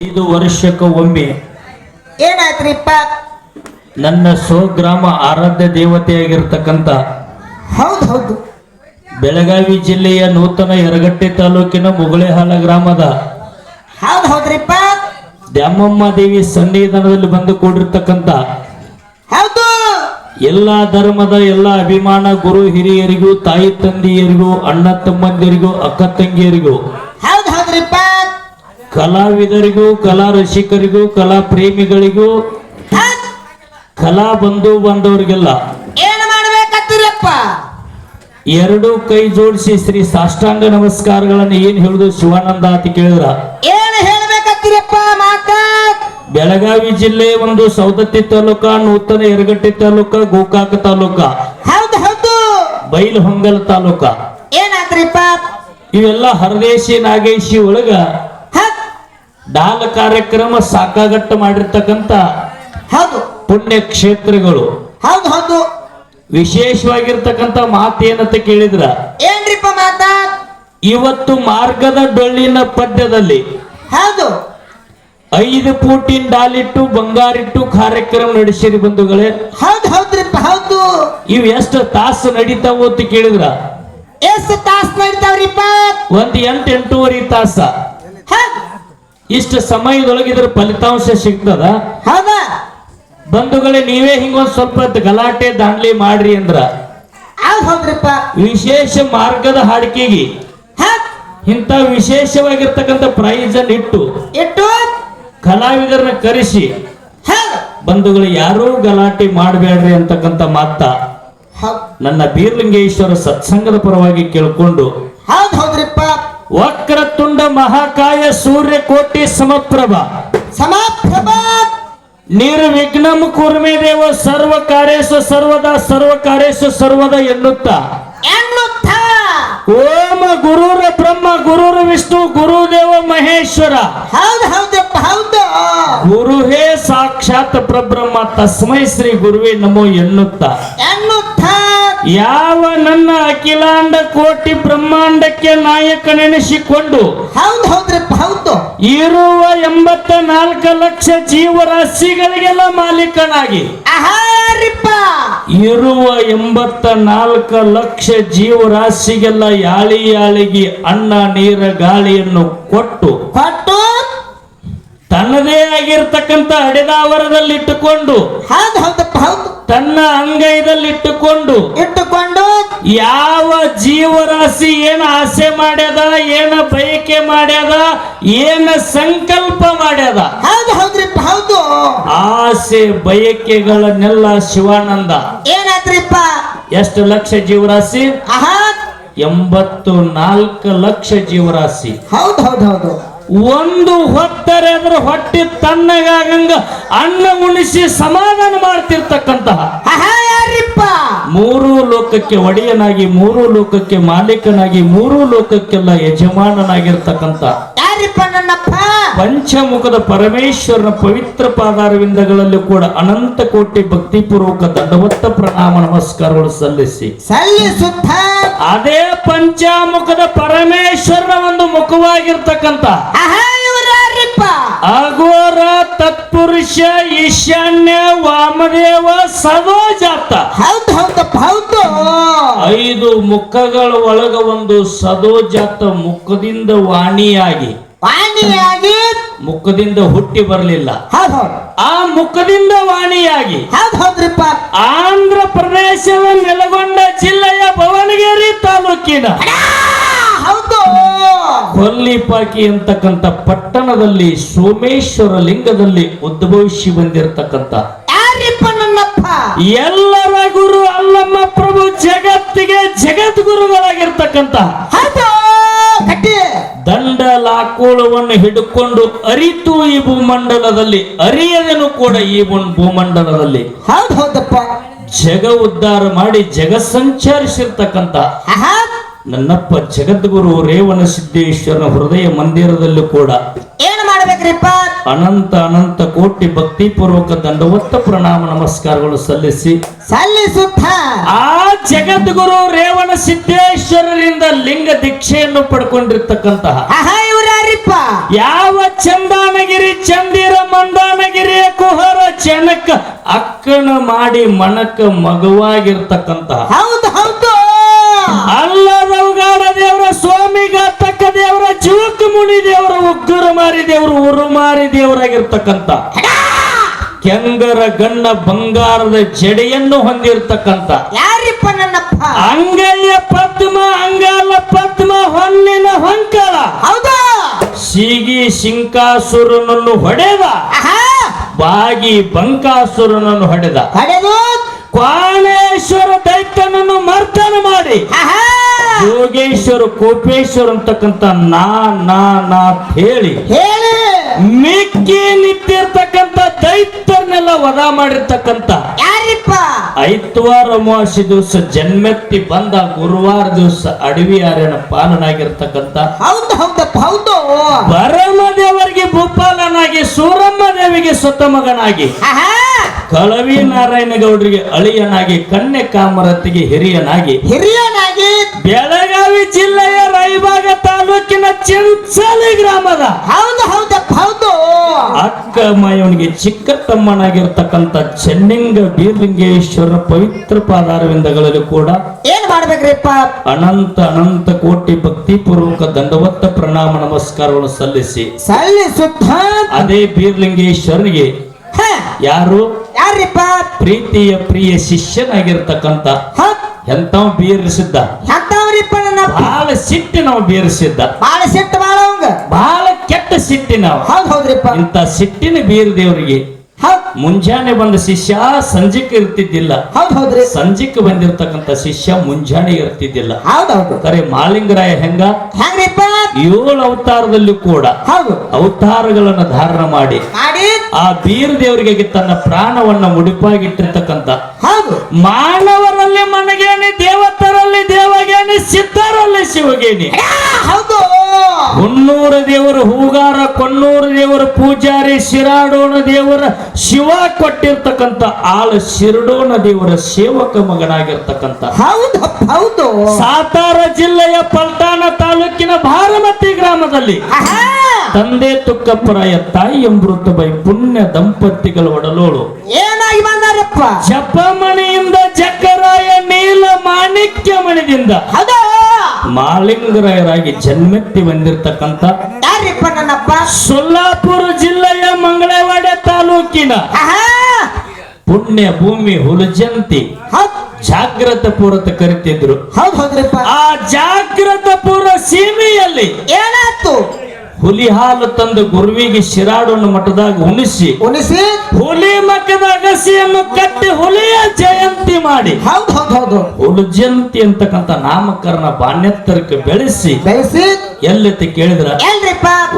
ಐದು ವರ್ಷಕ್ಕೆ ಒಮ್ಮೆ ಏನಾಯ್ತ್ರಿಪ್ಪ ನನ್ನ ಸ್ವಗ್ರಾಮ ಆರಾಧ್ಯ ದೇವತೆಯಾಗಿರ್ತಕ್ಕಂಥ ಹೌದು ಹೌದು. ಬೆಳಗಾವಿ ಜಿಲ್ಲೆಯ ನೂತನ ಯರಗಟ್ಟೆ ತಾಲೂಕಿನ ಮುಗುಳೆಹಾಲ ಗ್ರಾಮದ ಹೌದು ಹೌದ್ರಿಪ್ಪ ದ್ಯಾಮಮ್ಮ ದೇವಿ ಸನ್ನಿಧಾನದಲ್ಲಿ ಬಂದು ಕೂಡಿರ್ತಕ್ಕಂಥ ಹೌದು. ಎಲ್ಲಾ ಧರ್ಮದ ಎಲ್ಲಾ ಅಭಿಮಾನ ಗುರು ಹಿರಿಯರಿಗೂ ತಾಯಿ ತಂದೆಯರಿಗೂ ಅಣ್ಣ ತಮ್ಮಂದಿರಿಗೂ ಅಕ್ಕ ತಂಗಿಯರಿಗೂ ಹೌದು ಹೌದ್ರಿಪ್ಪ ಕಲಾವಿದರಿಗೂ ಕಲಾ ರಸಿಕರಿಗೂ ಕಲಾ ಪ್ರೇಮಿಗಳಿಗೂ ಕಲಾ ಬಂಧು ಬಂದವರಿಗೆಲ್ಲ ಏನ್ ಎರಡು ಕೈ ಜೋಡಿಸಿ ಶ್ರೀ ಸಾಷ್ಟಾಂಗ ನಮಸ್ಕಾರಗಳನ್ನು ಏನ್ ಹೇಳುದು ಶಿವಾನಂದ ಅಂತ ಕೇಳಿದ್ರ. ಏನು ಮಾತ? ಬೆಳಗಾವಿ ಜಿಲ್ಲೆ ಒಂದು ಸೌದತ್ತಿ ತಾಲೂಕ ನೂತನ ಎರಗಟ್ಟಿ ತಾಲೂಕ ಗೋಕಾಕ ತಾಲೂಕ. ಹೌದು ಹೌದು. ಬೈಲಹೊಂಗಲ ತಾಲೂಕ. ಏನಾತ್ರಿಪ್ಪ? ಇವೆಲ್ಲ ಹರದೇಶಿ ನಾಗೇಶಿ ಒಳಗ. ಡಾಲ ಕಾರ್ಯಕ್ರಮ ಸಾಕಾಗಟ್ಟು ಮಾಡಿರ್ತಕ್ಕಂತ ಹೌದು. ಪುಣ್ಯ ಕ್ಷೇತ್ರಗಳು ಹೌದು. ಹೌದು ವಿಶೇಷವಾಗಿರ್ತಕ್ಕಂಥ ಮಾತೇನಂತ ಕೇಳಿದ್ರ? ಏನ್ರಿಪ್ಪ ಮಾತ? ಇವತ್ತು ಮಾರ್ಗದ ಡೊಳ್ಳಿನ ಪದ್ಯದಲ್ಲಿ ಹೌದು. ಐದು ಫೂಟಿನ ಡಾಲಿಟ್ಟು ಬಂಗಾರಿಟ್ಟು ಕಾರ್ಯಕ್ರಮ ನಡೆಸಿರಿ ಬಂಧುಗಳೇ. ಹೌದು ಹೌದ್ರಿಪ್ಪ ಹೌದು. ಇವ್ ಎಷ್ಟು ತಾಸು ನಡೀತಾವು ಅಂತ ಕೇಳಿದ್ರ? ಎಷ್ಟು ತಾಸು ನಡೀತಾವ್ರಿಪ್ಪ? ಒಂದ್ ಎಂಟು ಎಂಟೂವರೆ ತಾಸ. ಹೌದ್. ಇಷ್ಟು ಸಮಯದೊಳಗೆ ಇದ್ರ ಫಲಿತಾಂಶ ಸಿಗ್ತದ? ಹೌದಾ. ಬಂಧುಗಳೇ ನೀವೇ ಹಿಂಗೊಂದ್ ಸ್ವಲ್ಪ ಗಲಾಟೆ ದಾಂಡ್ಲಿ ಮಾಡ್ರಿ ಅಂದ್ರ. ಹೌದ್ರಿಪ್ಪ. ವಿಶೇಷ ಮಾರ್ಗದ ಹಾಡಿಕೆಗೆ. ಇಂತ ವಿಶೇಷವಾಗಿರ್ತಕ್ಕಂಥ ಪ್ರೈಸ್ ಅನ್ನು ಇಟ್ಟು. ಇಟ್ಟು. ಕಲಾವಿದರನ್ನ ಕರೆಸಿ. ಬಂಧುಗಳು ಯಾರೂ ಗಲಾಟೆ ಮಾಡಬೇಡ್ರಿ ಅಂತಕ್ಕಂಥ ಮಾತ. ನನ್ನ ಬೀರ್ಲಿಂಗೇಶ್ವರ ಸತ್ಸಂಗದ ಪರವಾಗಿ ಕೇಳ್ಕೊಂಡು. ಹೌದ್ ಹೌದ್ರಿಪ್ಪ. ವಕ್ರತುಂಡ ಮಹಾಕಾಯ ಸೂರ್ಯ ಕೋಟಿ ಸಮಪ್ರಭ. ಸಮಾಪ್ರಭ. ನಿರ್ವಿಘ್ನಂ ಕುರ್ಮೆ ದೇವ ಸರ್ವ ಕಾರ್ಯೇಶು ಸರ್ವದ ಸರ್ವ ಕಾರ್ಯೇಶು ಸರ್ವದ ಎನ್ನುತ್ತಾ. ಎನ್ನುತ್ತ ಓಂ ಗುರುರ ಬ್ರಹ್ಮ ಗುರುರ ವಿಷ್ಣು ಗುರುದೇವ ಮಹೇಶ್ವರ. ಹೌದು ಹೌದಪ್ಪ ಹೌದು. ಗುರುಹೇ ಸಾಕ್ಷಾತ್ ಪ್ರಬ್ರಹ್ಮ ತಸ್ಮೈ ಶ್ರೀ ಗುರುವೇ ನಮೋ ಎನ್ನುತ್ತಾ. ಎನ್ನುತ್ತ ಯಾವ ನನ್ನ ಅಖಿಲಾಂಡ ಕೋಟಿ ಬ್ರಹ್ಮಾಂಡಕ್ಕೆ ನಾಯಕನೆನಿಸಿಕೊಂಡು ಹೌದು ಹೌದ್ರಪ್ಪ ಹೌದು. ಇರುವ ಎಂಬತ್ತ ನಾಲ್ಕ ಲಕ್ಷ ಜೀವರಾಶಿಗಳಿಗೆಲ್ಲ ಮಾಲೀಕನಾಗಿ ಇರುವ ಎಂಬತ್ತ ನಾಲ್ಕು ಲಕ್ಷ ಜೀವರಾಶಿಗೆಲ್ಲ ಯಾಳಿ ಯಾಳಿಗೆ ಅನ್ನ ನೀರ ಗಾಳಿಯನ್ನು ಕೊಟ್ಟು ಕೊಟ್ಟು ತನ್ನದೇ ಆಗಿರ್ತಕ್ಕಂಥ ಹೌದು ಹೌದಪ್ಪ ಹೌದು. ತನ್ನ ಅಂಗೈದಲ್ಲಿಟ್ಟುಕೊಂಡು ಇಟ್ಟುಕೊಂಡು ಯಾವ ಜೀವರಾಶಿ ಏನ ಆಸೆ ಮಾಡ್ಯದ ಏನ ಬಯಕೆ ಮಾಡ್ಯದ ಏನ ಸಂಕಲ್ಪ ಮಾಡ್ಯದ ಹೌದು ಹೌದ್ರಿಪ್ಪ ಹೌದು. ಆಸೆ ಬಯಕೆಗಳನ್ನೆಲ್ಲ ಶಿವಾನಂದ ಏನಾತ್ರಿಪ್ಪ ಎಷ್ಟು ಲಕ್ಷ ಜೀವರಾಶಿ? ಎಂಬತ್ತು ನಾಲ್ಕು ಲಕ್ಷ ಜೀವರಾಶಿ. ಹೌದು ಹೌದು ಹೌದು. ಒಂದು ಹೊತ್ತರೆ ಅದ್ರ ಹೊಟ್ಟಿ ತಣ್ಣಗಾಗಂಗ ಅನ್ನ ಉಣಿಸಿ ಸಮಾಧಾನ ಮಾಡ್ತಿರ್ತಕ್ಕಂತಹ ಮೂರು ಲೋಕಕ್ಕೆ ಒಡೆಯನಾಗಿ ಮೂರು ಲೋಕಕ್ಕೆ ಮಾಲೀಕನಾಗಿ ಮೂರು ಲೋಕಕ್ಕೆಲ್ಲ ಯಜಮಾನನಾಗಿರ್ತಕ್ಕಂಥ ಪಂಚಮುಖದ ಪರಮೇಶ್ವರನ ಪವಿತ್ರ ಪಾದಾರವಿಂದಗಳಲ್ಲಿ ಕೂಡ ಅನಂತ ಕೋಟಿ ಭಕ್ತಿಪೂರ್ವಕ ದಂಡವತ್ತ ಪ್ರಣಾಮ ನಮಸ್ಕಾರಗಳು ಸಲ್ಲಿಸಿ. ಸಲ್ಲಿಸುತ್ತ. ಅದೇ ಪಂಚಾಮುಖದ ಪರಮೇಶ್ವರನ ಒಂದು ಮುಖವಾಗಿರ್ತಕ್ಕಂತ ಅಘೋರ ತತ್ಪುರುಷ ಈಶಾನ್ಯ ವಾಮದೇವ ಸದೋಜಾತ. ಹೌದು ಹೌದಪ್ಪ ಹೌದು. ಐದು ಮುಖಗಳ ಒಳಗ ಒಂದು ಸದೋಜಾತ ಮುಖದಿಂದ ವಾಣಿಯಾಗಿ. ವಾಣಿಯಾಗಿ ಮುಖದಿಂದ ಹುಟ್ಟಿ ಬರಲಿಲ್ಲ. ಆ ಮುಖದಿಂದ ವಾಣಿಯಾಗಿ ಹೌದು ಹೌದ್ರಿಪ್ಪ. ಆಂಧ್ರ ಪ್ರದೇಶದ ನೆಲಗೊಂಡ ಜಿಲ್ಲೆಯ ಭವನಗಿರಿ ತಾಲೂಕಿನ ಹೌದು. ಕೊಲ್ಲಿಪಾಕಿ ಅಂತಕ್ಕಂಥ ಪಟ್ಟಣದಲ್ಲಿ ಸೋಮೇಶ್ವರ ಲಿಂಗದಲ್ಲಿ ಉದ್ಭವಿಸಿ ಬಂದಿರತಕ್ಕಂಥ ಯಾರಿಪ್ಪ ನನ್ನಪ್ಪ? ಎಲ್ಲರ ಗುರು ಅಲ್ಲಮ್ಮ ಪ್ರಭು ಜಗತ್ತಿಗೆ ಜಗದ್ಗುರುಗಳಾಗಿರ್ತಕ್ಕಂಥ ಹೌದು ಕಟ್ಟಿ. ದಂಡ ಲಾಕೋಳವನ್ನು ಹಿಡ್ಕೊಂಡು ಅರಿತು ಈ ಭೂಮಂಡಲದಲ್ಲಿ ಅರಿಯದನು ಕೂಡ ಈ ಭೂಮಂಡಲದಲ್ಲಿ. ಹೌದು ಹೌದಪ್ಪ. ಜಗ ಉದ್ಧಾರ ಮಾಡಿ ಜಗ ಸಂಚರಿಸಿರ್ತಕ್ಕಂತ ನನ್ನಪ್ಪ ಜಗದ್ಗುರು ರೇವಣ ಸಿದ್ದೇಶ್ವರನ ಹೃದಯ ಮಂದಿರದಲ್ಲೂ ಕೂಡ. ಏನು ಮಾಡ್ಬೇಕ್ರಿಪ್ಪ? ಅನಂತ ಅನಂತ ಕೋಟಿ ಭಕ್ತಿ ಪೂರ್ವಕ ದಂಡವತ್ತ ಪ್ರಣಾಮ ನಮಸ್ಕಾರಗಳು ಸಲ್ಲಿಸಿ ಸಲ್ಲಿಸುತ್ತ ಆ ಜಗದ್ಗುರು ರೇವಣ ಸಿದ್ದೇಶ್ವರರಿಂದ ಲಿಂಗ ದೀಕ್ಷೆಯನ್ನು ಪಡ್ಕೊಂಡಿರ್ತಕ್ಕಂತಹ ಯಾವ ಚಂದಾನಗಿರಿ ಚಂದಿರ ಮಂದಾನಗಿರಿ ಕುಹರ ಜನಕ ಅಕ್ಕನ ಮಾಡಿ ಮನಕ ಮಗುವಾಗಿರ್ತಕ್ಕಂತ ಮುನಿ ದೇವರ ಉಗ್ಗುರು ಮಾರಿ ದೇವರು ಉರು ಮಾರಿ ದೇವರಾಗಿರ್ತಕ್ಕಂತ ಕೆಂಗರ ಗಣ್ಣ ಬಂಗಾರದ ಜಡೆಯನ್ನು ಹೊಂದಿರತಕ್ಕಂತ ಯಾರಿಪ್ಪ ನನ್ನಪ್ಪ? ಅಂಗಯ್ಯ ಪದ್ಮ ಅಂಗಾಲ ಪದ್ಮ ಹೊನ್ನಿನ ಹೊಂಕಲ. ಹೌದು. ಸೀಗಿ ಶಿಂಕಾಸುರನನ್ನು ಹೊಡೆದ. ಬಾಗಿ ಬಂಕಾಸುರನನ್ನು ಹೊಡೆದ. ಹೊಡೆದು. ಕ್ವಾಣೇಶ್ವರ ದೈತ್ಯನನ್ನು ಮರ್ದನ ಮಾಡಿ. ಯೋಗೇಶ್ವರ ಕೋಪೇಶ್ವರ ಅಂತಕ್ಕಂತ ನಾ ನಾ ನಾ ಹೇಳಿ ಹೇಳಿ. ಮಿಕ್ಕಿ ನಿಂತಿರ್ತಕ್ಕಂತ ದೈತ್ಯರನ್ನೆಲ್ಲ ವಧ ಮಾಡಿರ್ತಕ್ಕಂತ ಯಾರಿಪ್ಪ? ಐತವಾರ ಅಮಾವಾಸ್ಯ ದಿವಸ ಜನ್ಮೆತ್ತಿ ಬಂದ ಗುರುವಾರ ದಿವಸ ಅಡವಿ ಆರ್ಯನ ಪಾಲನಾಗಿರ್ತಕ್ಕಂತ ಹೌದು ಹೌದಪ್ಪ ಹೌದು. ಬರಮ ದೇವರಿಗೆ ಭೂಪಾಲನಾಗಿ ಸೂರಮ್ಮ ದೇವಿಗೆ ಸ್ವತ ಮಗನಾಗಿ ಆಹಾ ಕಳವಿ ನಾರಾಯಣ ಗೌಡರಿಗೆ ಅಳಿಯನಾಗಿ ಕನ್ಯೆ ಕಾಮರತಿಗೆ ಹಿರಿಯನಾಗಿ ಹಿರಿಯನಾಗಿ ಬೆಳಗಾವಿ ಜಿಲ್ಲೆಯ ರೈಬಾಗ ತಾಲೂಕಿನ ಚಿಂಚಲಿ ಗ್ರಾಮದ ಹೌದು ಹೌದು ಹೌದು. ಅಕ್ಕ ಮಾಯವನಿಗೆ ಚಿಕ್ಕ ತಮ್ಮನಾಗಿರ್ತಕ್ಕಂಥ ಚೆನ್ನಿಂಗ ಬೀರ್ಲಿಂಗೇಶ್ವರ ಪವಿತ್ರ ಪಾದಾರವಿಂದಗಳಲ್ಲಿ ಕೂಡ ಏನ್ ಮಾಡ್ಬೇಕ್ರಿಪ್ಪ ಅನಂತ ಅನಂತ ಕೋಟಿ ಭಕ್ತಿ ಪೂರ್ವಕ ದಂಡವತ್ತ ಪ್ರಣಾಮ ನಮಸ್ಕಾರವನ್ನು ಸಲ್ಲಿಸಿ ಸಲ್ಲಿಸುತ್ತ. ಅದೇ ಬೀರ್ಲಿಂಗೇಶ್ವರನಿಗೆ ಹ, ಯಾರು? ಯಾರಿಪ್ಪ ಪ್ರೀತಿಯ ಪ್ರಿಯ ಶಿಷ್ಯನಾಗಿರ್ತಕ್ಕಂಥ ಎಂತವ್ ಬೀರ್ಸಿದ್ದ? ಎಂತವ್ರಿಪ್ಪ ಸಿಟ್ಟು ಬಹಳ ಸಿಟ್ಟಿನವ ಬೀರಿಸಿದ್ದ. ಬಾಳ ಸಿಟ್ಟು ಬಹಳ ಅವಂಗ. ಬಹಳ ಕೆಟ್ಟ ಸಿಟ್ಟಿನವ. ಹೌದ್ ಹೌದ್ರಿಪ್ಪ. ಇಂತ ಸಿಟ್ಟಿನ ಬೀರ್ ದೇವರಿಗೆ ಮುಂಜಾನೆ ಬಂದ ಶಿಷ್ಯ ಸಂಜಿಕ್ ಇರ್ತಿದ್ದಿಲ್ಲ. ಹೌದ್ ಹೌದ್ರಿ. ಸಂಜಿಕ್ ಬಂದಿರತಕ್ಕಂತ ಶಿಷ್ಯ ಮುಂಜಾನೆ ಇರ್ತಿದ್ದಿಲ್ಲ. ಹೌದೌದು ಹೌದು. ಕರೆ ಮಾಲಿಂಗರಾಯ ಹೆಂಗ? ಹೆಂಗ್ರಿಪ್ಪ? ಏಳು ಅವತಾರದಲ್ಲಿ ಕೂಡ ಹೌದು. ಅವತಾರಗಳನ್ನ ಧಾರಣ ಮಾಡಿ ಮಾಡಿ. ಆ ಬೀರ್ ದೇವರಿಗೆ ತನ್ನ ಪ್ರಾಣವನ್ನ ಮುಡಿಪಾಗಿಟ್ಟಿರ್ತಕ್ಕಂತ ಹೌದು. ಮಾನವರಲ್ಲಿ ಮನಗೇನಿ ದೇವತರಲ್ಲಿ ದೇವಗೇನಿ ಸಿದ್ಧರಲ್ಲಿ ಶಿವಗೇನಿ. ಹೌದು. ಹುಣ್ಣೂರು ದೇವರು ಹೂಗಾರ ಕೊನ್ನೂರು ದೇವರು ಪೂಜಾರಿ ಶಿರಾಡೋಣ ದೇವರ ಶಿವ ಕೊಟ್ಟಿರ್ತಕ್ಕಂಥ ಆಳ ಶಿರಡೋಣ ದೇವರ ಸೇವಕ ಮಗನಾಗಿರ್ತಕ್ಕಂತ ಹೌದು ಹೌದು. ಸಾತಾರ ಜಿಲ್ಲೆಯ ಪಲ್ಟಾಣ ತಾಲೂಕಿನ ಭಾರಮತಿ ಗ್ರಾಮದಲ್ಲಿ ತಂದೆ ತುಕ್ಕಪ್ಪರಾಯ ತಾಯಿ ಅಮೃತಬೈ ಪುಣ್ಯ ದಂಪತಿಗಳ ಒಡಲೋಳು. ಏನಾಗಿ ಬಂದಾರಪ್ಪ? ಜಪಮಣಿಯಿಂದ ಜಕ್ಕ ಮಾಣಿಕ್ಯ ಮಣಿದಿಂದ ಅದ ಮಾಲಿಂಗರಾಯರಾಗಿ ಜನ್ಮೆತ್ತಿ ಬಂದಿರತಕ್ಕಂತ ಯಾರಿಪ್ಪ ನನ್ನಪ್ಪ? ಸೊಲ್ಲಾಪುರ ಜಿಲ್ಲೆಯ ಮಂಗಳವಾಡ ತಾಲೂಕಿನ ಪುಣ್ಯ ಭೂಮಿ ಹುಲಜಂತಿ ಜಾಗ್ರತ ಪೂರತ ಕರಿತಿದ್ರು. ಹೌದು ಹೌದ್ರಿಪ್ಪ. ಆ ಜಾಗ್ರತ ಪೂರ ಸೀಮೆಯಲ್ಲಿ ಏನಾಯ್ತು? ಹುಲಿ ಹಾಲು ತಂದು ಗುರುವಿಗೆ ಶಿರಾಡೋಣ ಮಠದಾಗ ಉಣಿಸಿ ಉಣಿಸಿ ಹುಲಿ ಮಕ್ಕದ ಅಗಸಿಯನ್ನು ಕಟ್ಟಿ ಹುಲಿಯ ಜಯಂತಿ ಮಾಡಿ ಹೌದು ಹೌದು ಹೌದು ಜಯಂತಿ ಅಂತಕ್ಕಂಥ ನಾಮಕರಣ ಬಾಣ್ಯತ್ತರಕ್ಕೆ ಬೆಳೆಸಿ ಬೆಳೆಸಿ ಎಲ್ಲತಿ ಕೇಳಿದ್ರ?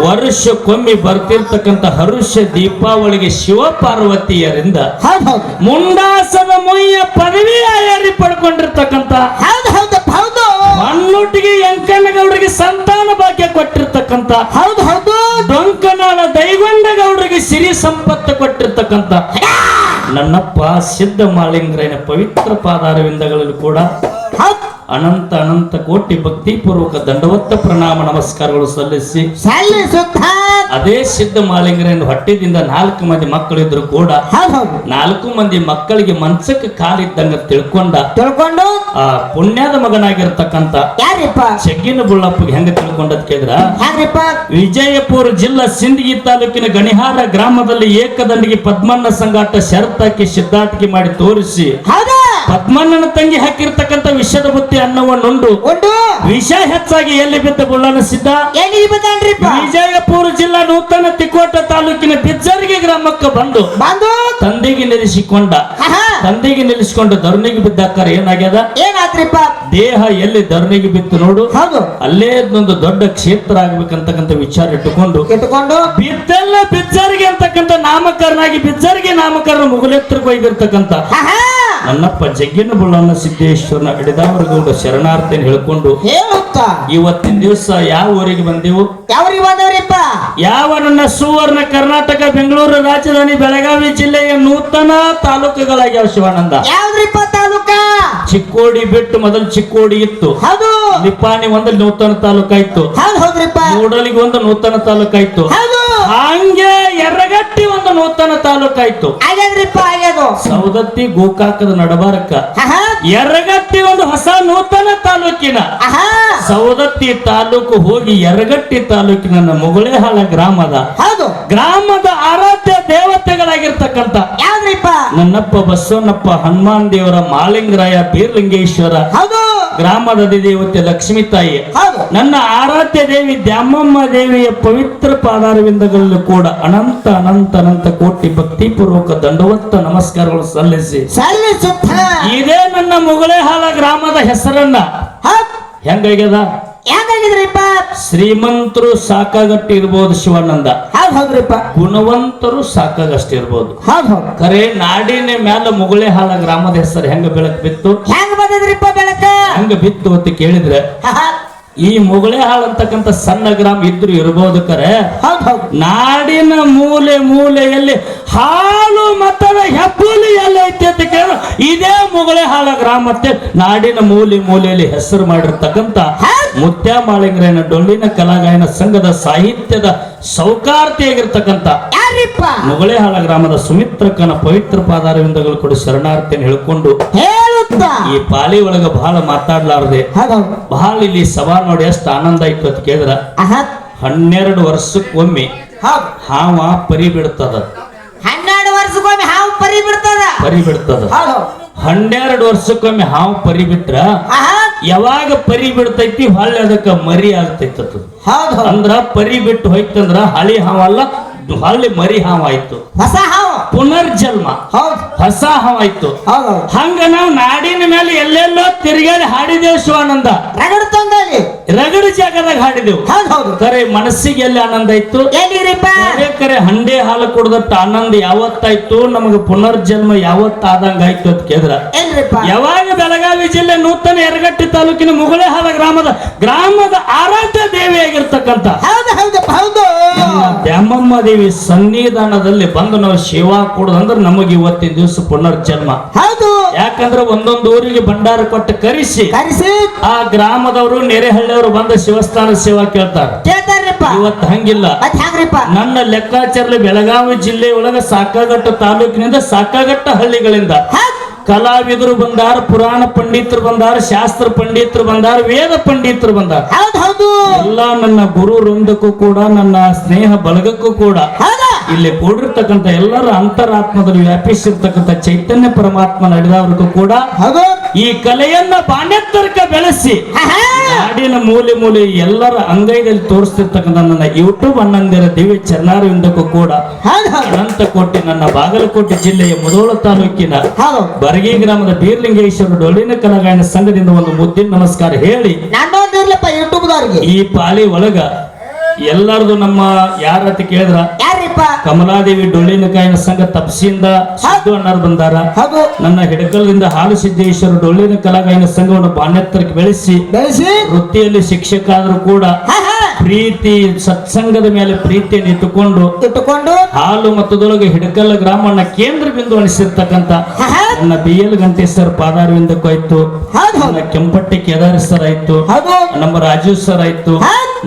ವರ್ಷಕ್ಕೊಮ್ಮೆ ಬರ್ತಿರ್ತಕ್ಕಂತ ಹರುಷ ದೀಪಾವಳಿಗೆ ಶಿವ ಪಾರ್ವತಿಯರಿಂದ ಹೌದ್ ಹೌದು. ಮುಂಡಾಸದ ಮುಯ್ಯ ಪದವಿ ಆಯಾರಿ ಹೌದು ಮಣ್ಣುಟ್ಟಿಗೆ ಯಂಕಣ್ಣಗೌಡರಿಗೆ ಸಂತಾನ ಭಾಗ್ಯ ಕೊಟ್ಟಿರ್ತಕ್ಕಂತ ಹೌದು ಹೌದು. ಡೊಂಕನಾಳ ದೈಗೊಂಡಗೌಡರಿಗೆ ಸಿರಿ ಸಂಪತ್ತು ಕೊಟ್ಟಿರ್ತಕ್ಕಂತ ನನ್ನಪ್ಪ ಸಿದ್ಧ ಮಾಳಿಂಗರಾಯನ ಪವಿತ್ರ ಪಾದಾರವಿಂದಗಳಲ್ಲಿ ಕೂಡ ಅನಂತ ಅನಂತ ಕೋಟಿ ಭಕ್ತಿ ಪೂರ್ವಕ ದಂಡವತ್ತ ಪ್ರಣಾಮ ನಮಸ್ಕಾರಗಳು ಸಲ್ಲಿಸಿ ಸಲ್ಲಿಸುತ್ತ ಅದೇ ಸಿದ್ಧ ಮಾಲಿಂಗರ ಹೊಟ್ಟೆದಿಂದ ನಾಲ್ಕು ಮಂದಿ ಮಕ್ಕಳಿದ್ರು ಕೂಡ ನಾಲ್ಕು ಮಂದಿ ಮಕ್ಕಳಿಗೆ ಮನ್ಸಕ್ಕೆ ಕಾಲಿದ್ದಂಗ ತಿಳ್ಕೊಂಡ ತಿಳ್ಕೊಂಡು? ಆ ಪುಣ್ಯದ ಮಗನಾಗಿರ್ತಕ್ಕಂತ ಯಾರಿಪ್ಪ? ಚೆಗ್ಗಿನ ಬುಳ್ಳಪ್ಪಗೆ ಹೆಂಗ ತಿಳ್ಕೊಂಡದ್ ಕೇಳಿದ್ರ? ವಿಜಯಪುರ ಜಿಲ್ಲಾ ಸಿಂದಗಿ ತಾಲೂಕಿನ ಗಣಿಹಾರ ಗ್ರಾಮದಲ್ಲಿ ಏಕದಂಡಿಗೆ ಪದ್ಮಣ್ಣ ಸಂಗಾಟ ಶರತ್ತಾಕಿ ಸಿದ್ಧಾಟಿಕೆ ಮಾಡಿ ತೋರಿಸಿ ಹೌದಾ? ಪದ್ಮಣ್ಣನ ತಂಗಿ ಹಾಕಿರ್ತಕ್ಕಂಥ ವಿಷದ ಬುತ್ತಿ ಅನ್ನವನ್ನುಂಡು ವಿಷ ಹೆಚ್ಚಾಗಿ ಎಲ್ಲಿ ಬಿದ್ದ ಬುಳ್ಳನ ಸಿದ್ಧ? ವಿಜಯಪುರ ಜಿಲ್ಲಾ ನೂತನ ತಿಕೋಟ ತಾಲೂಕಿನ ಬಿಜ್ಜರಿಗೆ ಗ್ರಾಮಕ್ಕೆ ಬಂದು ಬಂದು. ತಂದೆಗೆ ನಿಲ್ಲಿಸಿಕೊಂಡ ತಂದಿಗೆ ನಿಲ್ಲಿಸಿಕೊಂಡು ಧರಣಿಗೆ ಬಿದ್ದಾಕಾರ ಏನಾಗ್ಯದ? ಏನಾದ್ರಿಪ್ಪ? ದೇಹ ಎಲ್ಲಿ ಧರಣಿಗೆ ಬಿತ್ತು ನೋಡು. ಅಲ್ಲೇ ಒಂದು ದೊಡ್ಡ ಕ್ಷೇತ್ರ ಆಗ್ಬೇಕಂತಕ್ಕಂಥ ವಿಚಾರ ಇಟ್ಟುಕೊಂಡು ಇಟ್ಟುಕೊಂಡು. ಬಿದ್ದೆಲ್ಲ ಬಿಜ್ಜರಿಗೆ ಅಂತಕ್ಕಂಥ ನಾಮಕರನಾಗಿ ಬಿಜ್ಜರಿಗೆ ನಾಮಕರಣ ಮುಗುಲೆತ್ತರಕ್ಕೆ ಹೋಗಿರ್ತಕ್ಕಂಥ ನನ್ನಪ್ಪ ಜಗ್ಗಿನ ಬುಳ್ಳನ ಸಿದ್ದೇಶ್ವರನ ಹಿಡಿದಾಮರಗೌಡ ಶರಣಾರ್ಥಿನ ಹೇಳ್ಕೊಂಡು ಹೇಳುತ್ತ? ಇವತ್ತಿನ ದಿವಸ ಯಾವ ಊರಿಗೆ ಬಂದೆವು? ಯಾವ್ರಿಗೆ ಬಂದವ್ರಿಪ್ಪ? ಯಾವ ನನ್ನ ಸುವರ್ಣ ಕರ್ನಾಟಕ ಬೆಂಗಳೂರು ರಾಜಧಾನಿ ಬೆಳಗಾವಿ ಜಿಲ್ಲೆಯ ನೂತನ ತಾಲೂಕುಗಳಾಗ್ಯಾವ ಶಿವಾನಂದ. ಯಾವ್ದ್ರಿಪ್ಪ ತಾಲೂಕ? ಚಿಕ್ಕೋಡಿ ಬಿಟ್ಟು ಮೊದಲು ಚಿಕ್ಕೋಡಿ ಇತ್ತು. ಹೌದು. ನಿಪ್ಪಾಣಿ ಒಂದು ನೂತನ ತಾಲೂಕಾಯ್ತು ಹೌದ್ ಹೌದ್ರಿಪ್ಪ. ಕೂಡಲಿಗೆ ಒಂದು ನೂತನ ತಾಲೂಕಾಯ್ತು ಹಂಗೆ ಎರಗಟ್ಟಿ ಒಂದು ನೂತನ ತಾಲೂಕಾಯ್ತು ಹಾಗಾದ್ರಿಪ್ಪ ಸೌದತ್ತಿ ಗೋಕಾಕದ ನಡಬಾರಕ ಎರಗಟ್ಟಿ ಒಂದು ಹೊಸ ನೂತನ ತಾಲೂಕಿನ. ಸೌದತ್ತಿ ತಾಲೂಕು ಹೋಗಿ ಎರಗಟ್ಟಿ ತಾಲೂಕಿನ ಮೊಗಳೇಹಾಳ ಗ್ರಾಮದ ಗ್ರಾಮದ ಆರಾಧ್ಯ ದೇವತೆಗಳಾಗಿರ್ತಕ್ಕಂತ. ನನ್ನಪ್ಪ ಬಸವನಪ್ಪ ಹನುಮಾನ್ ದೇವರ ಮಾಲಿಂಗರಾಯ ಬೀರ್ಲಿಂಗೇಶ್ವರ. ಗ್ರಾಮದ ದೇವತೆ ಲಕ್ಷ್ಮೀ ತಾಯಿ. ನನ್ನ ಆರಾಧ್ಯ ದೇವಿ ದ್ಯಾಮಮ್ಮ ದೇವಿಯ ಪವಿತ್ರ ಪಾದಾರವಿಂದಗಳಲ್ಲೂ ಕೂಡ ಅನಂತ ಅನಂತ ಅನಂತ ಕೋಟಿ ಭಕ್ತಿಪೂರ್ವಕ ದಂಡವತ್ತ ನಮಸ್ಕಾರಗಳು ಸಲ್ಲಿಸಿ. ಇದೇ ನನ್ನ ಮುಗಳೇಹಾಲ ಗ್ರಾಮದ ಹೆಸರನ್ನ. ಹೆಂಗಾಗ್ಯದ? ಹೆಂಗಾಗಿದ್ರಿಪ್ಪ ಶ್ರೀಮಂತರು ಸಾಕಾಗಟ್ಟು ಇರ್ಬೋದು ಶಿವಾನಂದ. ಹೌದ್ ಹೌದ್ರಿಪ್ಪ. ಗುಣವಂತರು ಸಾಕಾಗಷ್ಟಿರ್ಬೋದು. ಹೌದ್ ಹೌದ್. ಕರೆ ನಾಡಿನ ಮ್ಯಾಲ ಹಾಲ ಗ್ರಾಮದ ಹೆಸರು ಹೆಂಗ ಬೆಳಕ್ ಬಿತ್ತು? ಹೆಂಗ್ ಬಂದದ್ರಿಪ್ಪ ಬೆಳಕ? ಹೆಂಗ ಬಿತ್ತು ಅಂತ ಕೇಳಿದ್ರೆ ಈ ಈ ಮುಗುಳೇಹಾಳ ಅಂತಕ್ಕಂಥ ಸಣ್ಣ ಗ್ರಾಮ ಇದ್ರು ಇರ್ಬೋದು ಕರೆ. ಹೌದ್ ಹೌದ್. ನಾಡಿನ ಮೂಲೆ ಮೂಲೆಯಲ್ಲಿ ಹಾಲು ಮತದ ಹೆಬ್ಬೂಲಿ ಎಲ್ಲ ಐತಿ ಅಂತ ಕೇಳ ಇದೇ ಮುಗುಳೇಹಾಳ ಗ್ರಾಮಕ್ಕೆ ನಾಡಿನ ಮೂಲಿ ಮೂಲೆಯಲ್ಲಿ ಹೆಸರು ಮಾಡಿರ್ತಕ್ಕಂಥ ಮುತ್ಯ ಮಾಳಿಂಗರೇನ ಡೊಳ್ಳಿನ ಕಲಾಗಾಯನ ಸಂಘದ ಸಾಹಿತ್ಯದ ಸೌಕಾರ್ತಿಯಾಗಿರ್ತಕ್ಕಂಥ ಯಾರಿಪ್ಪ? ಮುಗುಳೇಹಾಳ ಗ್ರಾಮದ ಸುಮಿತ್ರಕ್ಕನ ಪವಿತ್ರ ಪಾದಾರವಿಂದಗಳು ಕೂಡ ಶರಣಾರ್ಥಿಯನ್ನು ಹೇಳ್ಕೊಂಡು ಹೇಳುತ್ತ. ಈ ಪಾಲಿ ಒಳಗ ಬಹಳ ಮಾತಾಡ್ಲಾರ್ದೆ. ಬಹಳ ಇಲ್ಲಿ ಸವಾಲ್ ನೋಡಿ ಎಷ್ಟು ಆನಂದ ಆಯ್ತು ಅಂತ ಕೇಳಿದ್ರ ಹನ್ನೆರಡು ವರ್ಷಕ್ಕೊಮ್ಮೆ ಹಾವ ಪರಿ ಬಿಡ್ತದ ವರ್ಷಕ್ಕೊಮ್ಮೆ ಹಾವು ಪರಿ ಬಿಡ್ತದ? ಪರಿ ಬಿಡ್ತದ. ಹನ್ನೆರಡು ವರ್ಷಕ್ಕೊಮ್ಮೆ ಹಾವು ಪರಿ ಬಿಟ್ರ ಯಾವಾಗ ಪರಿ ಬಿಡ್ತೈತಿ ಹೊಳ್ಳಿ ಅದಕ್ಕ ಮರಿ ಆಗ್ತೈತ ಅಂದ್ರ ಪರಿ ಬಿಟ್ಟು ಹೋಯ್ತಂದ್ರ ಹಳಿ ಹಾವಲ್ಲ ಹಳ್ಳಿ ಮರಿ ಹಾವಾಯ್ತು ಹೊಸ ಹಾವು. ಪುನರ್ಜನ್ಮ. ಹೊಸ ಹಾವ ಆಯ್ತು ಹೌದ್. ಹೌದು ಹಂಗ ನಾವು ನಾಡಿನ ಮೇಲೆ ಎಲ್ಲೆಲ್ಲೋ ತಿರುಗಾಡಿ ಹಾಡಿದೇವು ಶಿವಾನಂದ. ರಗಡ್ ತಂದಲ್ಲಿ. ರಗಡ ಜಾಗದಾಗ ಹಾಡಿದೆವು. ಕರೆ ಮನಸ್ಸಿಗೆ ಎಲ್ಲಿ ಆನಂದ ಇತ್ತು? ಕರೆ ಹಂಡೆ ಹಾಲು ಕುಡ್ದಟ್ಟ ಆನಂದ ಯಾವತ್ತಾಯ್ತು? ನಮಗೆ ಪುನರ್ಜನ್ಮ ಯಾವತ್ತ ಆದಂಗ ಆಯ್ತು ಅಂತ ಕೇಳಿದ್ರ. ಯಾವಾಗ ಬೆಳಗಾವಿ ಜಿಲ್ಲೆ ನೂತನ ಎರಗಟ್ಟಿ ತಾಲೂಕಿನ ಮುಗುಳೇಹಾಲ ಗ್ರಾಮದ ಗ್ರಾಮದ ಆರಾಧ್ಯ ದೇವಿಯಾಗಿರ್ತಕ್ಕಂಥ ಹೌದು ಹೌದು ಹೌದು. ದ್ಯಾಮಮ್ಮ ದೇವಿ ಸನ್ನಿಧಾನದಲ್ಲಿ ಬಂದು ನಾವು ಸೇವಾ ಕೊಡೋದಂದ್ರೆ ನಮಗೆ ಇವತ್ತಿನ ದಿವಸ ಪುನರ್ಜನ್ಮ. ಹೌದು. ಯಾಕಂದ್ರೆ ಒಂದೊಂದು ಊರಿಗೆ ಭಂಡಾರ ಕೊಟ್ಟು ಕರೆಸಿ. ಕರೆಸಿ. ಆ ಗ್ರಾಮದವರು ನೆರೆಹಳ್ಳಿಯವರು ಬಂದ ಶಿವಸ್ಥಾನ ಸೇವಾ ಕೇಳ್ತಾರೆ. ಕೇಳ್ತಾರಪ್ಪ. ಇವತ್ತು ಹಂಗಿಲ್ಲ. ನನ್ನ ಲೆಕ್ಕಾಚಾರ ಬೆಳಗಾವಿ ಜಿಲ್ಲೆ ಒಳಗ ಸಾಕಾಗಟ್ಟ ತಾಲೂಕಿನಿಂದ ಸಾಕಾಗಟ್ಟ ಹಳ್ಳಿಗಳಿಂದ. ಕಲಾವಿದರು ಬಂದಾರ ಪುರಾಣ ಪಂಡಿತರು ಬಂದಾರ ಶಾಸ್ತ್ರ ಪಂಡಿತರು ಬಂದಾರ ವೇದ ಪಂಡಿತರು ಬಂದಾರ. ಎಲ್ಲ ನನ್ನ ಗುರು ವೃಂದಕ್ಕೂ ಕೂಡ ನನ್ನ ಸ್ನೇಹ ಬಳಗಕ್ಕೂ ಕೂಡ. ಇಲ್ಲಿ ಕೂಡಿರ್ತಕ್ಕಂಥ ಎಲ್ಲರ ಅಂತರಾತ್ಮದಲ್ಲಿ ವ್ಯಾಪಿಸಿರ್ತಕ್ಕಂಥ ಚೈತನ್ಯ ಪರಮಾತ್ಮ ನಡೆದವ್ರಿಗೂ ಕೂಡ ಈ ಕಲೆಯನ್ನ ಬಾಣ್ಯತ್ತರ್ಕ ಬೆಳೆಸಿ. ಆಡಿನ ನಾಡಿನ ಮೂಲೆ ಮೂಲೆ ಎಲ್ಲರ ಅಂಗೈದಲ್ಲಿ ತೋರಿಸ್ತಿರ್ತಕ್ಕಂಥ ನನ್ನ ಯೂಟ್ಯೂಬ್ ಅಣ್ಣಂದಿರ ದಿವ್ಯ ಚರಣಾರವಿಂದಕ್ಕೂ ಕೂಡ ಅನಂತ ಕೋಟಿ ನನ್ನ ಬಾಗಲಕೋಟೆ ಜಿಲ್ಲೆಯ ಮುದೋಳ ತಾಲೂಕಿನ ಬರಗಿ ಗ್ರಾಮದ ಬೀರ್ಲಿಂಗೇಶ್ವರ ಡೊಳ್ಳಿನ ಕಲಾಗಾಯನ ಸಂಘದಿಂದ ಒಂದು ಮುದ್ದಿನ ನಮಸ್ಕಾರ ಹೇಳಿ ಈ ಪಾಳಿ ಒಳಗ ಎಲ್ಲರದು ನಮ್ಮ ಯಾರ ಅಂತ ಕೇಳಿದ್ರ? ಯಾರಿಪ್ಪ ಕಮಲಾದೇವಿ ಡೊಳ್ಳಿನ ಕಾಯಿನ ಸಂಘ ತಪ್ಸಿಯಿಂದ ಸಿದ್ದು ಅಣ್ಣರು ಬಂದಾರ. ಹಾಗೂ ನನ್ನ ಹಿಡಕಲ್ದಿಂದ ಹಾಲು ಸಿದ್ದೇಶ್ವರ ಡೊಳ್ಳಿನ ಕಲಾಗಾಯನ ಸಂಘವನ್ನು ಬಾಣ್ಯತ್ತರಕ್ಕೆ ಬೆಳೆಸಿ ಬೆಳೆಸಿ. ವೃತ್ತಿಯಲ್ಲಿ ಶಿಕ್ಷಕ ಆದ್ರೂ ಕೂಡ. ಪ್ರೀತಿ ಸತ್ಸಂಗದ ಮೇಲೆ ಪ್ರೀತಿಯನ್ನು ಇಟ್ಟುಕೊಂಡು ಇಟ್ಟುಕೊಂಡು ಹಾಲು ಮತದೊಳಗೆ ಹಿಡಕಲ್ಲ ಗ್ರಾಮನ್ನ ಕೇಂದ್ರ ಬಿಂದು ಅನಿಸಿರ್ತಕ್ಕಂತ. ನನ್ನ ಬಿ ಎಲ್ ಗಂಟೇಶ್ವರ ಪಾದಾರವಿಂದಕ್ಕೂ ಆಯ್ತು. ಹೌದು ಹೌದು. ನನ್ನ ಕೆಂಪಟ್ಟಿ ಕೇದಾರ ಸರ್ ಆಯ್ತು. ನಮ್ಮ ರಾಜೀವ್ ಸರ್ ಆಯ್ತು.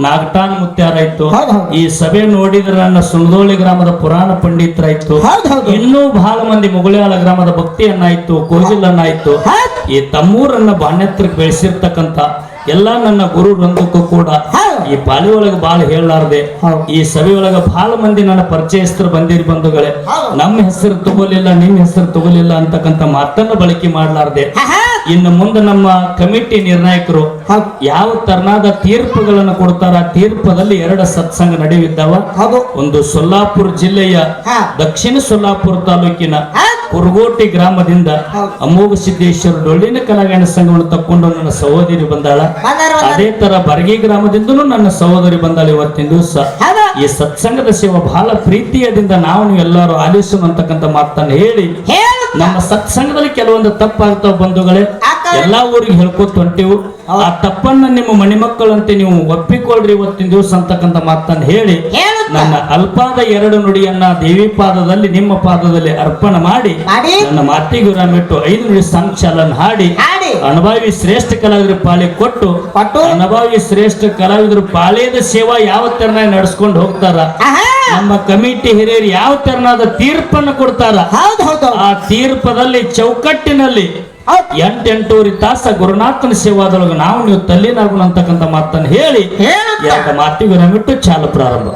ನಾಗಟಾನ್ ಮುತ್ಯಾರ ಆಯ್ತು. ಹೌದು, ಹೌದು. ಈ ಸಭೆ ನೋಡಿದ್ರೆ ನನ್ನ ಸುಣದೋಳಿ ಗ್ರಾಮದ ಪುರಾಣ ಪಂಡಿತರಾಯ್ತು. ಇನ್ನೂ ಬಹಳ ಮಂದಿ ಮುಗುಳಿಯಾಳ ಗ್ರಾಮದ ಭಕ್ತಿಯನ್ನ ಕೋಜಿಲನ್ನಾಯ್ತು ಈ ತಮ್ಮೂರನ್ನ ಬಾಣ್ಯತ್ರಕ್ಕೆ ಬೆಳೆಸಿರ್ತಕ್ಕಂತ ಎಲ್ಲಾ ನನ್ನ ಗುರು ಗ್ರಂಥಕ್ಕೂ ಕೂಡ. ಈ ಪಾಲಿ ಒಳಗ ಬಾಳ ಹೇಳಲಾರ್ದೆ ಈ ಸಭೆ ಒಳಗ ಬಹಳ ಮಂದಿ ನನ್ನ ಪರಿಚಯಸ್ಥರು ಬಂದಿರ ಬಂಧುಗಳೇ. ನಮ್ಮ ಹೆಸರು ತಗೋಲಿಲ್ಲ ನಿಮ್ಮ ಹೆಸರು ತಗೋಲಿಲ್ಲ ಅಂತಕ್ಕಂಥ ಮಾತನ್ನ ಬಳಕೆ ಮಾಡಲಾರದೆ. ಇನ್ನು ಮುಂದೆ ನಮ್ಮ ಕಮಿಟಿ ನಿರ್ಣಾಯಕರು ಯಾವ ತರನಾದ ತೀರ್ಪುಗಳನ್ನು ಕೊಡ್ತಾರ ತೀರ್ಪದಲ್ಲಿ ಎರಡು ಸತ್ಸಂಗ ನಡೆಯುತ್ತಿದ್ದಾವ? ಒಂದು ಸೊಲ್ಲಾಪುರ ಜಿಲ್ಲೆಯ. ದಕ್ಷಿಣ ಸೊಲ್ಲಾಪುರ ತಾಲೂಕಿನ ಕುರುಗೋಟಿ ಗ್ರಾಮದಿಂದ. ಅಮೋಘ ಸಿದ್ದೇಶ್ವರ ಡೊಳ್ಳಿನ ಕಲಾಗಾಯನ ಸಂಘವನ್ನು ತಕ್ಕೊಂಡು ನನ್ನ ಸಹೋದರಿ ಬಂದಾಳ. ಅದೇ ತರ ಬರ್ಗಿ ಗ್ರಾಮದಿಂದಲೂ ನನ್ನ ಸಹೋದರಿ ಬಂದಾಳ ಇವತ್ತಿನ ದಿವಸ. ಈ ಸತ್ಸಂಗದ ಸೇವಾ ಬಹಳ ಪ್ರೀತಿಯದಿಂದ ನಾವು ನೀವು ಎಲ್ಲರೂ ಆಲಿಸೋಣ ಅಂತಕ್ಕಂಥ ಮಾತನ್ನು ಹೇಳಿ ನಮ್ಮ ಸತ್ಸಂಗದಲ್ಲಿ ಕೆಲವೊಂದು ತಪ್ಪಾಗ್ತಾವ ಬಂಧುಗಳೇ. ಎಲ್ಲಾ ಊರಿಗೆ ಹೇಳ್ಕೊತ ಹೊಂಟೇವು. ಆ ತಪ್ಪನ್ನ ನಿಮ್ಮ ಮಣಿಮಕ್ಕಳಂತೆ ನೀವು ಒಪ್ಪಿಕೊಳ್ಳ್ರಿ ಇವತ್ತಿನ ದಿವಸ ಅಂತಕ್ಕಂತ ಮಾತನ್ನು ಹೇಳಿ ನನ್ನ ಅಲ್ಪಾದ ಎರಡು ನುಡಿಯನ್ನ ದೇವಿ ಪಾದದಲ್ಲಿ ನಿಮ್ಮ ಪಾದದಲ್ಲಿ ಅರ್ಪಣೆ ಮಾಡಿ ನನ್ನ ಮಾತಿಗುರಾಮಿಟ್ಟು ಐದು ನುಡಿ ಸಂಚಲನ ಹಾಡಿ ಅನುಭವಿ ಶ್ರೇಷ್ಠ ಕಲಾವಿದರ ಪಾಳಿ ಕೊಟ್ಟು ಅನುಭವಿ ಶ್ರೇಷ್ಠ ಕಲಾವಿದರು ಪಾಳ್ಯದ ಸೇವಾ ಯಾವ ತರನಾಗಿ ನಡೆಸ್ಕೊಂಡು ಹೋಗ್ತಾರ? ನಮ್ಮ ಕಮಿಟಿ ಹಿರಿಯರು ಯಾವ ತರನಾದ ತೀರ್ಪನ್ನು ಕೊಡ್ತಾರ? ಆ ತೀರ್ಪದಲ್ಲಿ ಚೌಕಟ್ಟಿನಲ್ಲಿ ಎಂಟೆಂಟೂರಿ ತಾಸ ಗುರುನಾಥನ ಸೇವಾದೊಳಗೆ ನಾವು ನೀವು ತಲ್ಲೀನಾಗೋಣ ಅಂತಕ್ಕಂಥ ಮಾತನ್ನು ಹೇಳಿ ಮಾತಿ ವಿರಾಮಿಟ್ಟು ಚಾಲು ಪ್ರಾರಂಭ.